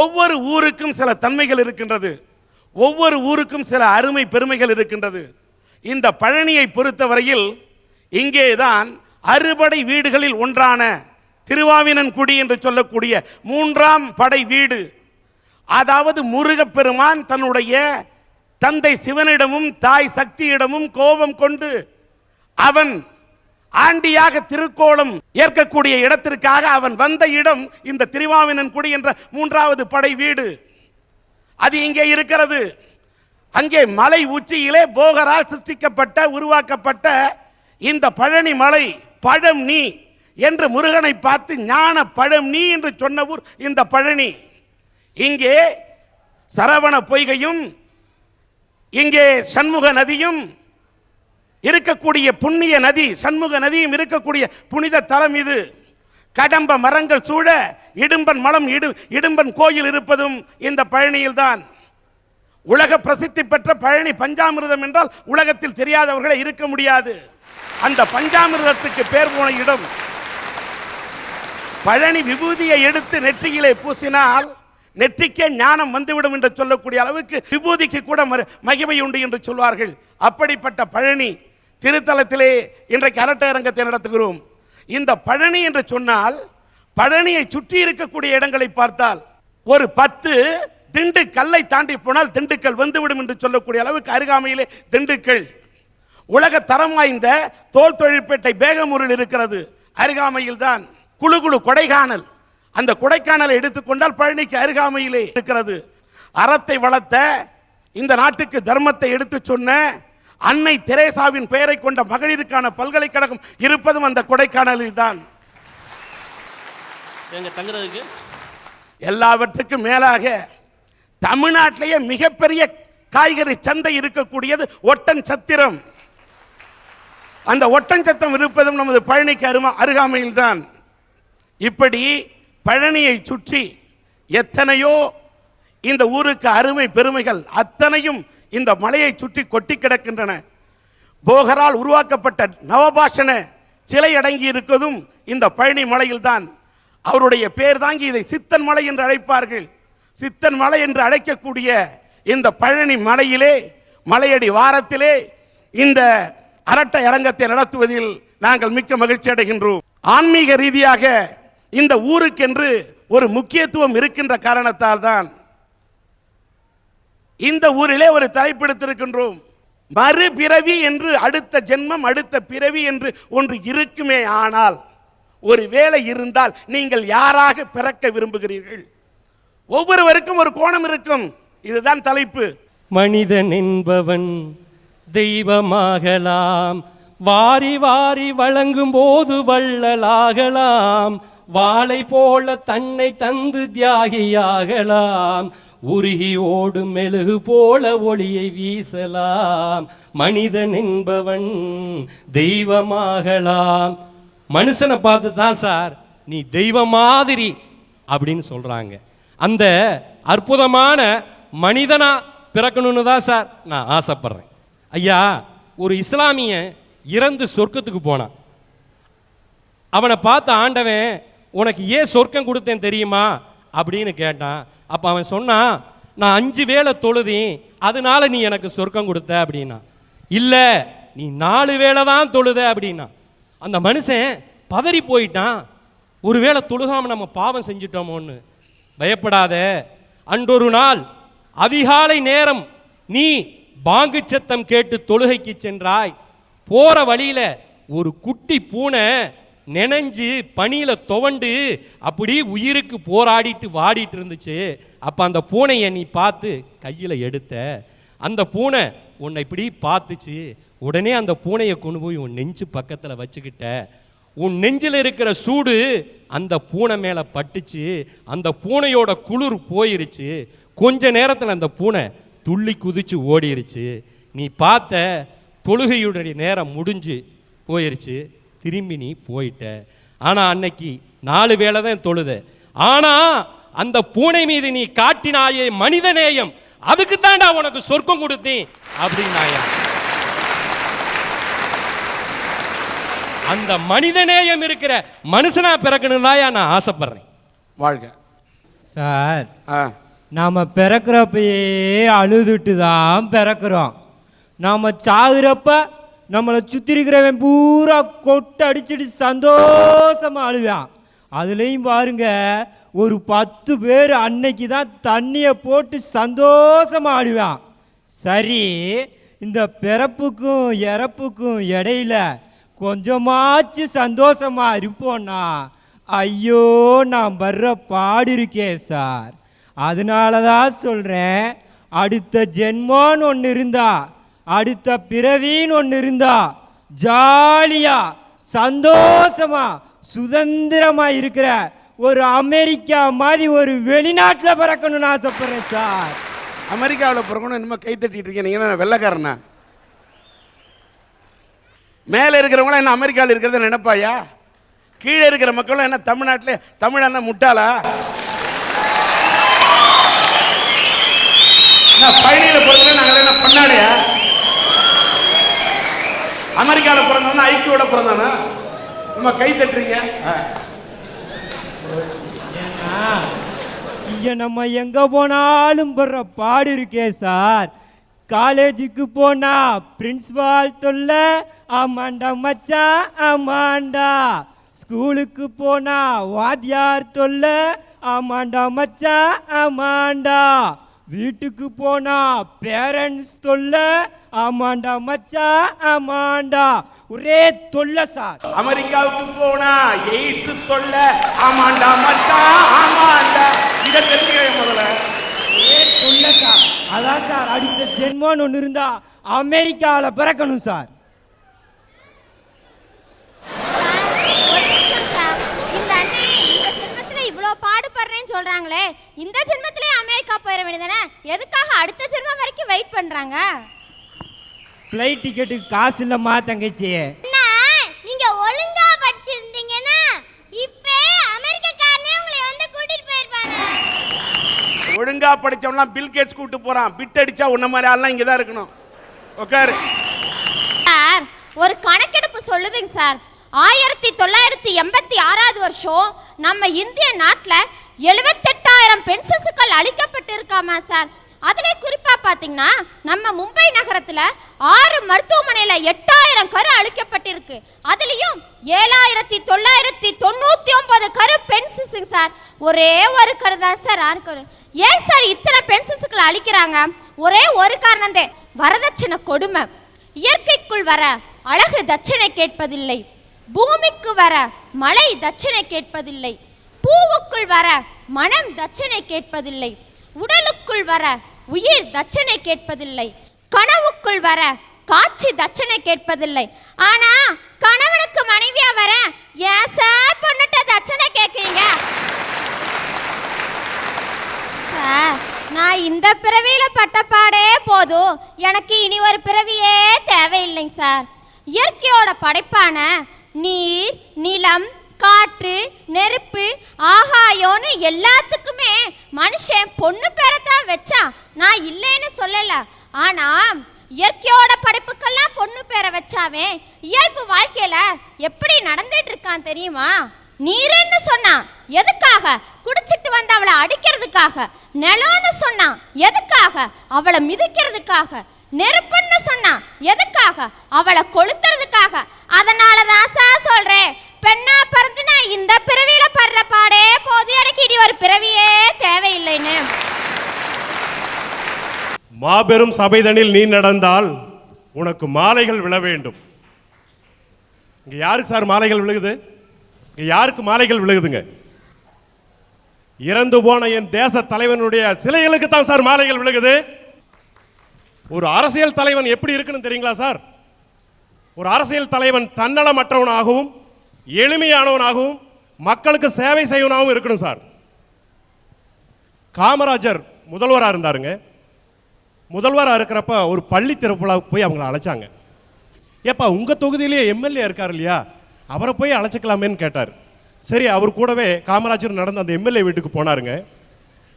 ஒவ்வொரு ஊருக்கும் சில தன்மைகள் இருக்கின்றது. ஒவ்வொரு ஊருக்கும் சில அருமை பெருமைகள் இருக்கின்றது. இந்த பழனியை பொறுத்தவரையில் இங்கேதான் அறுபடை வீடுகளில் ஒன்றான திருவாவினன்குடி என்று சொல்லக்கூடிய மூன்றாம் படை வீடு. அதாவது முருகப்பெருமான் தன்னுடைய தந்தை சிவனிடமும் தாய் சக்தியிடமும் கோபம் கொண்டு அவன் ஆண்டியாக திருக்கோலம் ஏற்கக்கூடிய இடத்திற்காக அவன் வந்த இடம் இந்த திருவாவினன்குடி என்ற மூன்றாவது படை வீடு. அது இங்கே இருக்கிறது. அங்கே மலை உச்சியிலே போகரால் சிருஷ்டிக்கப்பட்ட உருவாக்கப்பட்ட இந்த பழனி மலை பழம் நீ என்று முருகனை பார்த்து ஞான பழம் நீ என்று சொன்ன ஊர் இந்த பழனி. இங்கே சரவண பொய்கையும் இங்கே சண்முக நதியும் இருக்கக்கூடிய புண்ணிய நதி சண்முக நதியும் இருக்கக்கூடிய புனித தலம் இது. கடம்ப மரங்கள் சூழ இடும்பன் மலம் இடு இடும்பன் கோயில் இருப்பதும் இந்த பழனியில்தான். உலக பிரசித்தி பெற்ற பழனி பஞ்சாமிர்தம் என்றால் உலகத்தில் தெரியாதவர்களே இருக்க முடியாது. அந்த பஞ்சாமிர்தத்துக்கு பேர் போன இடம். பழனி விபூதியை எடுத்து நெற்றியிலே பூசினால் நெற்றிக்கே ஞானம் வந்துவிடும் என்று சொல்லக்கூடிய அளவுக்கு விபூதிக்கு கூட மகிமை உண்டு என்று சொல்வார்கள். அப்படிப்பட்ட பழனி திருத்தலத்திலே இன்றைக்கு அரட்டையரங்கத்தை நடத்துகிறோம். இந்த பழனி என்று சொன்னால் பழனியை சுற்றி இருக்கக்கூடிய இடங்களை பார்த்தால் ஒரு பத்து திண்டுக்கல்லை தாண்டி போனால் திண்டுக்கல் வந்துவிடும் என்று சொல்லக்கூடிய அளவுக்கு அருகாமையிலே திண்டுக்கல். உலக தரம் வாய்ந்த தோல் தொழிற்பேட்டை பேகமூரில் இருக்கிறது. அருகாமையில் தான் குழு குழு கொடைக்கானல். அந்த கொடைக்கானலை எடுத்துக்கொண்டால் பழனிக்கு அருகாமையிலே இருக்கிறது. அறத்தை வளர்த்த இந்த நாட்டுக்கு தர்மத்தை எடுத்து சொன்ன அன்னை தெரேசாவின் பெயரை கொண்ட மகளிருக்கான பல்கலைக்கழகம் இருப்பதும் அந்த கொடைக்கானலில் தான் தங்குறதுக்கு? எல்லாவற்றுக்கும் மேலாக தமிழ்நாட்டிலேயே மிகப்பெரிய காய்கறி சந்தை இருக்கக்கூடியது ஒட்டன் சத்திரம். அந்த ஒட்டஞ்சத்தம் இருப்பதும் நமது பழனிக்கு அருமா அருகாமையில் தான் இப்படி பழனியை சுற்றி எத்தனையோ இந்த ஊருக்கு அருமை பெருமைகள் அத்தனையும் இந்த மலையை சுற்றி கொட்டி கிடக்கின்றன. போகரால் உருவாக்கப்பட்ட நவபாஷண சிலை அடங்கி இருக்கதும் இந்த பழனி மலையில்தான். அவருடைய பேர் தாங்கி இதை சித்தன் மலை என்று அழைப்பார்கள். சித்தன் மலை என்று அழைக்கக்கூடிய இந்த பழனி மலையிலே மலையடி வாரத்திலே இந்த அரட்டை அரங்கத்தை நடத்துவதில் நாங்கள் மிக்க மகிழ்ச்சி அடைகின்றோம். ஆன்மீக ரீதியாக இந்த ஊருக்கென்று ஒரு முக்கியத்துவம் இருக்கின்ற காரணத்தால் தான் இந்த ஊரிலே ஒரு தலைப்பெடுத்திருக்கின்றோம். மறுபிறவி என்று அடுத்த ஜென்மம் அடுத்த பிறவி என்று ஒன்று இருக்குமே ஆனால் ஒரு வேலை இருந்தால் நீங்கள் யாராக பிறக்க விரும்புகிறீர்கள்? ஒவ்வொருவருக்கும் ஒரு கோணம் இருக்கும். இதுதான் தலைப்பு. மனிதன் என்பவன் தெய்வமாகலாம். வாரி வாரி வழங்கும் போது வள்ளலாகலாம். வாளை போல தன்னை தந்து தியாகியாகலாம். உருகி ஓடும் மெழுகு போல ஒளியை வீசலாம். மனிதன் என்பவன் தெய்வமாகலாம். மனுஷனை பார்த்து தான் சார் நீ தெய்வம் மாதிரி அப்படின்னு சொல்றாங்க. அந்த அற்புதமான மனிதனா பிறக்கணும்னு தான் சார் நான் ஆசைப்படுறேன். ஐயா ஒரு இஸ்லாமிய இறந்து சொர்க்கத்துக்கு போனான். அவனை பார்த்த ஆண்டவன் உனக்கு ஏன் சொர்க்கம் கொடுத்தேன் தெரியுமா? அப்படின்னு கேட்டான். அப்போ அவன் சொன்னான் நான் அஞ்சு வேளை தொழுதேன் அதனால நீ எனக்கு சொர்க்கம் கொடுத்த அப்படின்னா இல்லை நீ நாலு வேளை தான் தொழுத அப்படின்னா அந்த மனுஷன் பதறி போயிட்டான். ஒருவேளை தொழுகாம நம்ம பாவம் செஞ்சிட்டோமோன்னு. பயப்படாத. அன்றொரு நாள் அதிகாலை நேரம் நீ பாங்கு சத்தம் கேட்டு தொழுகைக்கு சென்றாய். போற வழியில ஒரு குட்டி பூனை நினைஞ்சு பனியில் துவண்டு அப்படி உயிருக்கு போராடிட்டு வாடிட்டு இருந்துச்சு. அப்போ அந்த பூனையை நீ பார்த்து கையில் எடுத்த. அந்த பூனை உன்னை இப்படி பார்த்துச்சு. உடனே அந்த பூனையை கொண்டு போய் உன் நெஞ்சு பக்கத்தில் வச்சுக்கிட்ட. உன் நெஞ்சில் இருக்கிற சூடு அந்த பூனை மேலே பட்டுச்சு. அந்த பூனையோட குளிர் போயிருச்சு. கொஞ்ச நேரத்தில் அந்த பூனை துள்ளி குதிச்சு ஓடிருச்சு. நீ பார்த்த தொழுகையுடைய நேரம் முடிஞ்சு போயிருச்சு. திரும்பி நீ போயிட்ட. ஆனால் அன்னைக்கு நாலு வேளை தான் தொழுத. ஆனால் அந்த பூனை மீது நீ காட்டினாயே மனிதநேயம். அதுக்கு தாண்டா உனக்கு சொர்க்கம் கொடுத்தேன் அப்படின்னாயா? அந்த மனிதநேயம் இருக்கிற மனுஷனா பிறக்கணும் நான் ஆசைப்படுறேன். வாழ்க. சார் ஆ. நாம் பிறக்கிறப்பயே அழுதுட்டு தான் பிறக்கிறோம். நாம் சாகுறப்ப நம்மளை சுற்றி இருக்கிறவன் பூரா கொட்டு அடிச்சுட்டு சந்தோஷமாக அழுவான் அதுலேயும் பாருங்க ஒரு பத்து பேர் அன்னைக்கு தான் தண்ணியை போட்டு சந்தோஷமாக அழுவான் சரி இந்த பிறப்புக்கும் இறப்புக்கும் இடையில கொஞ்சமாச்சு சந்தோஷமாக இருப்போன்னா ஐயோ நான் வர்ற பாடு இருக்கேன் சார். அதனால தான் சொல்கிறேன் அடுத்த ஜென்மான்னு ஒன்று இருந்தா அடுத்த பிறவின்னு ஒன்று இருந்தா ஜாலியா சந்தோஷமா சுதந்திரமா இருக்கிற ஒரு அமெரிக்கா மாதிரி ஒரு வெளிநாட்டில் பிறக்கணும்னு ஆசைப்படுறேன் சார். அமெரிக்காவில் பிறக்கணும் என்னமோ கை தட்டிட்டு இருக்கேன் நீங்கள் என்ன மேலே இருக்கிறவங்களாம் என்ன அமெரிக்காவில் இருக்கிறத நினைப்பாயா? கீழே இருக்கிற மக்களும் என்ன தமிழ்நாட்டில் தமிழ் முட்டாளா? நான் பயணியில் பொறுத்த நாங்கள் என்ன பண்ணாடையா அமெரிக்காவில் பிறந்தானா ஐக்கியோட பிறந்தானா? நம்ம கை தட்டுறீங்க. ஆ. இங்க நம்ம எங்க போனாலும் படுற பாடு இருக்கே சார். காலேஜுக்கு போனா பிரின்சிபால் தொல்ல ஆமாண்டா மச்சா ஆமாண்டா. ஸ்கூலுக்கு போனா வாத்தியார் தொல்ல ஆமாண்டா மச்சா ஆமாண்டா. வீட்டுக்கு போனா பேரண்ட்ஸ் தொல்ல. ஆமாண்டா மச்சான் ஆமாண்டா. ஒரே தொல்லை சார். அமெரிக்காவுக்கு போனா எய்ட்ஸ் தொல்ல. ஆமாண்டா மச்சான் ஆமாண்டா. இதை தெரிஞ்சுக்க முதல்ல ஒரே தொல்லை சார். அதான் சார் அடுத்த ஜென்மம்னு ஒன்று இருந்தா அமெரிக்காவில் பிறக்கணும் சார் ஒரு நிமிஷம் சார் இந்த அண்ணே இந்த ஜென்மத்துல இவ்வளோ பாடுபடுறேன்னு சொல்றாங்களே இந்த ஜென்மத்திலே அமெரிக்கா போயிட வேண்டியதானே எதுக்காக அடுத்த ஜென்மம் வரைக்கும் வெயிட் பண்றாங்க? ஃப்ளைட் டிக்கெட்டுக்கு காசு இல்லைம்மா தங்கச்சி. அண்ணா நீங்க ஒழுங்கா படிச்சிருந்தீங்கன்னா இப்பே அமெரிக்கக்காரனே உங்களை வந்து கூட்டிட்டு போயிருப்பாங்க. ஒழுங்கா படிச்சவன்லாம் பில் கேட்ஸ் கூட்டு போறான். பிட் அடிச்சா உன்ன மாதிரி ஆள்லாம் இங்கே தான் இருக்கணும். உட்காரு சார் ஒரு கணக்கெடுப்பு சொல்லுதுங்க சார். ஆயிரத்தி தொள்ளாயிரத்தி எண்பத்தி ஆறாவது வருஷம் நம்ம இந்திய நாட்டில் எழுபத்தெட்டாயிரம் பெண் சிசுக்கள் இருக்காமா சார் அதிலே குறிப்பாக பார்த்தீங்கன்னா நம்ம மும்பை நகரத்தில் ஆறு மருத்துவமனையில் எட்டாயிரம் கரு அழிக்கப்பட்டிருக்கு. அதுலேயும் ஏழாயிரத்தி தொள்ளாயிரத்தி தொண்ணூற்றி ஒன்பது கரு பெண் சிசுங்க சார் ஒரே ஒரு கரு தான் சார் ஆறு ஏன் சார் இத்தனை பெண் சிசுக்களை ஒரே ஒரு காரணம் வரதட்சணை கொடுமை. இயற்கைக்குள் வர அழகு தட்சணை கேட்பதில்லை. பூமிக்கு வர மழை தட்சணை கேட்பதில்லை. பூவுக்குள் வர மனம் தட்சணை கேட்பதில்லை. உடலுக்குள் வர உயிர் தட்சணை கேட்பதில்லை. கனவுக்குள் வர காட்சி தட்சணை கேட்பதில்லை. ஆனா கணவனுக்கு மனைவியா வர ஏன் சார் பொண்ணுட்ட தட்சணை கேட்குறீங்க? சார் நான் இந்த பிறவியில பட்டப்பாடே போதும். எனக்கு இனி ஒரு பிறவியே தேவையில்லைங்க சார். இயற்கையோட படைப்பான நீர் நிலம் காற்று நெருப்பு ஆகாயோன்னு எல்லாத்துக்குமே மனுஷன் பொண்ணு பேரத்தான் வச்சான். நான் இல்லைன்னு சொல்லல. ஆனா இயற்கையோட படைப்புக்கெல்லாம் பொண்ணு பேரை வச்சாவே இயல்பு வாழ்க்கையில எப்படி நடந்துட்டு இருக்கான் தெரியுமா? நீருன்னு சொன்னான். எதுக்காக? குடிச்சிட்டு வந்து அவளை அடிக்கிறதுக்காக. நிலம்னு சொன்னான். எதுக்காக? அவளை மிதிக்கிறதுக்காக. நெருப்புன்னு சொன்னா. எதுக்காக? அவளை கொளுத்துறதுக்காக. அதனால தான் சார் சொல்றேன். பெண்ணா பிறந்து நான் இந்த பிறவியில படுற பாடே போது. எனக்கு இனி ஒரு பிறவியே தேவையில்லைன்னு. மாபெரும் சபைதனில் நீ நடந்தால் உனக்கு மாலைகள் விழ வேண்டும். இங்க யாருக்கு சார் மாலைகள் விழுகுது? இங்க யாருக்கு மாலைகள் விழுகுதுங்க? இறந்து போன என் தேச தலைவனுடைய சிலைகளுக்கு தான் சார் மாலைகள் விழுகுது. ஒரு அரசியல் தலைவன் எப்படி இருக்குன்னு தெரியுங்களா சார்? ஒரு அரசியல் தலைவன் தன்னலமற்றவனாகவும் எளிமையானவனாகவும் மக்களுக்கு சேவை செய்வனாகவும் இருக்கணும் சார். காமராஜர் முதல்வராக இருந்தாருங்க. முதல்வராக இருக்கிறப்ப ஒரு பள்ளி திறப்புலாவுக்கு போய் அவங்கள அழைச்சாங்க. ஏப்பா உங்கள் தொகுதியிலேயே எம்எல்ஏ இருக்கார் இல்லையா? அவரை போய் அழைச்சிக்கலாமேன்னு கேட்டார். சரி அவர் கூடவே காமராஜர் நடந்த அந்த எம்எல்ஏ வீட்டுக்கு போனாருங்க.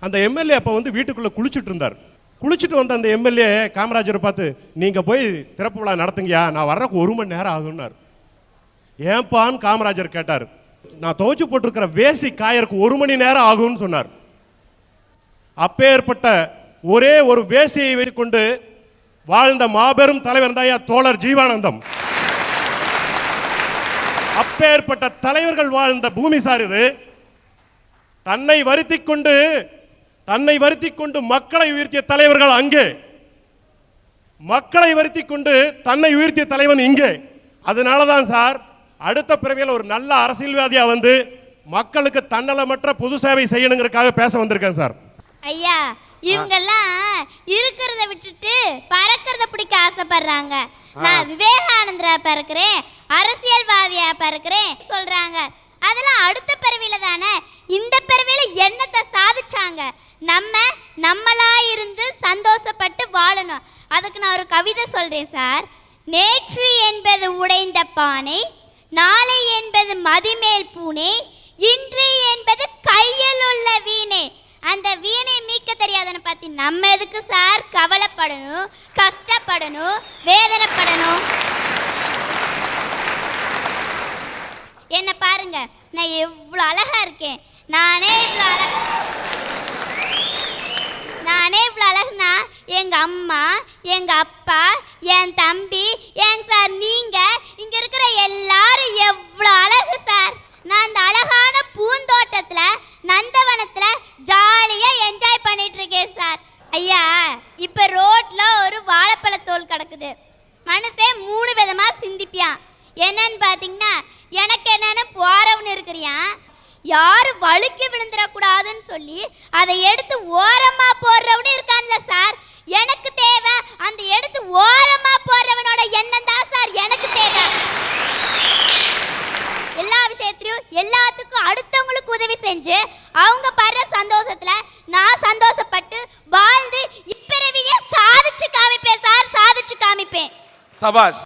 அந்த எம்எல்ஏ அப்போ வந்து வீட்டுக்குள்ளே குளிச்சுட்டு இருந்தார். குளிச்சுட்டு வந்த அந்த எம்எல்ஏ காமராஜரை பார்த்து நீங்கள் போய் திறப்பு விழா நடத்துங்கயா நான் வர்றதுக்கு ஒரு மணி நேரம் ஆகுன்னார் ஏன்பான்னு காமராஜர் கேட்டார். நான் துவைச்சு போட்டிருக்கிற வேசி காயறக்கு ஒரு மணி நேரம் ஆகும்னு சொன்னார். அப்பே ஏற்பட்ட ஒரே ஒரு வேசியை வைத்துக்கொண்டு வாழ்ந்த மாபெரும் தலைவர் தான் தோழர் ஜீவானந்தம். அப்பேற்பட்ட தலைவர்கள் வாழ்ந்த பூமி சார் இது. தன்னை வருத்திக் கொண்டு தன்னை வருத்திக் கொண்டு மக்களை உயர்த்திய தலைவர்கள் அங்கே. மக்களை வருத்திக் கொண்டு தன்னை உயர்த்திய தலைவன் இங்கே. அதனால தான் சார் அடுத்த பிறவியில் ஒரு நல்ல அரசியல்வாதியா வந்து மக்களுக்கு தன்னலமற்ற பொது சேவை செய்யணுங்கிறதுக்காக பேச வந்திருக்கேன் சார். ஐயா இவங்கெல்லாம் இருக்கிறத விட்டுட்டு பறக்கிறத பிடிக்க ஆசைப்படுறாங்க. நான் விவேகானந்தரா பிறக்கிறேன் அரசியல்வாதியா பிறக்கிறேன் சொல்றாங்க. அதெல்லாம் அடுத்த பிறவியில தானே இந்த பிறவியில என்னத்தை சாதிச்சாங்க? நம்ம நம்மளா இருந்து சந்தோஷப்பட்டு வாழணும். அதுக்கு நான் ஒரு கவிதை சொல்றேன் சார். நேற்று என்பது உடைந்த பானை நாளை என்பது மதிமேல் பூனை இன்று என்பது கையில் உள்ள வீணை. அந்த வீணை மீட்க தெரியாதனை பற்றி நம்ம எதுக்கு சார் கவலைப்படணும் கஷ்டப்படணும் வேதனைப்படணும்? என்னை பாருங்க. நான் எவ்வளோ அழகா இருக்கேன். நானே இவ்வளோ அழக நானே இவ்வளோ அழகுனா எங்க அம்மா எங்க அப்பா என் தம்பி என் சார் நீங்க இங்க இருக்கிற எல்லாரும் எவ்வளோ அழகு சார் நான் அந்த அழகான பூந்தோட்டத்துல நந்தவனத்துல ஜாலியா என்ஜாய் பண்ணிட்டு இருக்கேன் சார் ஐயா இப்ப ரோட்ல ஒரு வாழைப்பழத்தோல் கிடக்குது மனுஷன் மூணு விதமா சிந்திப்பியான் என்னன்னு பாத்தீங்கன்னா எனக்கு என்னன்னு போறவன் இருக்கிறியான் யாரு வழுக்கி விழுந்துடக்கூடாதுன்னு சொல்லி அதை எடுத்து ஓரமா போடுறவனு இருக்கான்ல சார். எனக்கு தேவை அந்த எடுத்து ஓரமா போடுறவனோட எண்ணம் தான் சார் எனக்கு தேவை. எல்லா விஷயத்திலையும் எல்லாத்துக்கும் அடுத்தவங்களுக்கு உதவி செஞ்சு அவங்க படுற சந்தோஷத்துல நான் சந்தோஷப்பட்டு வாழ்ந்து இப்பிறவியே சாதிச்சு காமிப்பேன் சார் சாதிச்சு காமிப்பேன். சபாஷ்.